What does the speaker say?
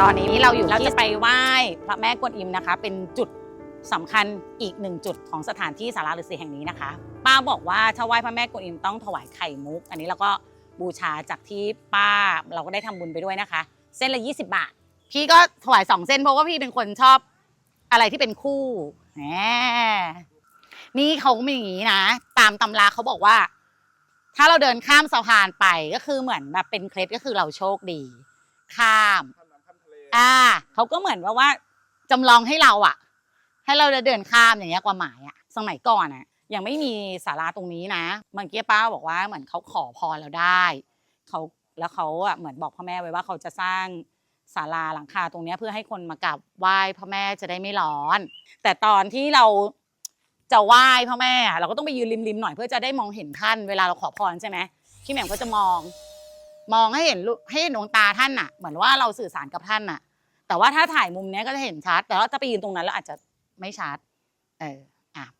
ตอนนี้เราอยู่เราที่จะไปไหว้พระแม่กวนอิมนะคะ เป็นจุดสำคัญอีกหนึ่งจุดของสถานที่สาราฤาษีแห่งนี้นะคะ ป้าบอกว่าถ้าไหว้พระแม่กวนอิมต้องถวายไข่มุก อันนี้เราก็บูชาจากที่ป้าเราก็ได้ทำบุญไปด้วยนะคะ เส้นละ 20 บาท พี่ก็ถวายสองเส้นเพราะว่าพี่เป็นคนชอบอะไรที่เป็นคู่แหมนี่เขาก็มีอย่างนี้นะ ตามตำราเขาบอกว่า ถ้าเราเดินข้ามสะพานไปก็คือเหมือนแบบเป็นเคล็ดก็คือเราโชคดี ข้าม อ่าเขาก็เหมือนว่าว่าจำลองให้เราอะให้เราเดินข้ามอย่างเงี้ยความหมายอะสมัยก่อนอะยังไม่มีศาลาตรงนี้นะเมื่อกี้ป้าบอกว่าเหมือนเขาขอพรเราได้เขาแล้วเขาอะเหมือนบอกพ่อแม่ไว้ว่าเขาจะสร้างศาลาหลังคาตรงนี้เพื่อให้คนมากราบไหว้พ่อแม่จะได้ไม่ร้อน แต่ตอนที่เราจะไหว้พ่อแม่อะเราก็ต้องไปยืนริมๆหน่อยเพื่อจะได้มองเห็นท่านเวลาเราขอพรใช่ไหมพี่แหม่มก็จะมอง มองให้เห็นให้เห็นดวงตาท่านน่ะ เหมือนว่าเราสื่อสารกับท่านน่ะ แต่ว่าถ้าถ่ายมุมเนี้ยก็จะเห็นชัด แต่ว่าถ้าไปยืนตรงนั้นแล้วอาจจะไม่ชัด เอออะ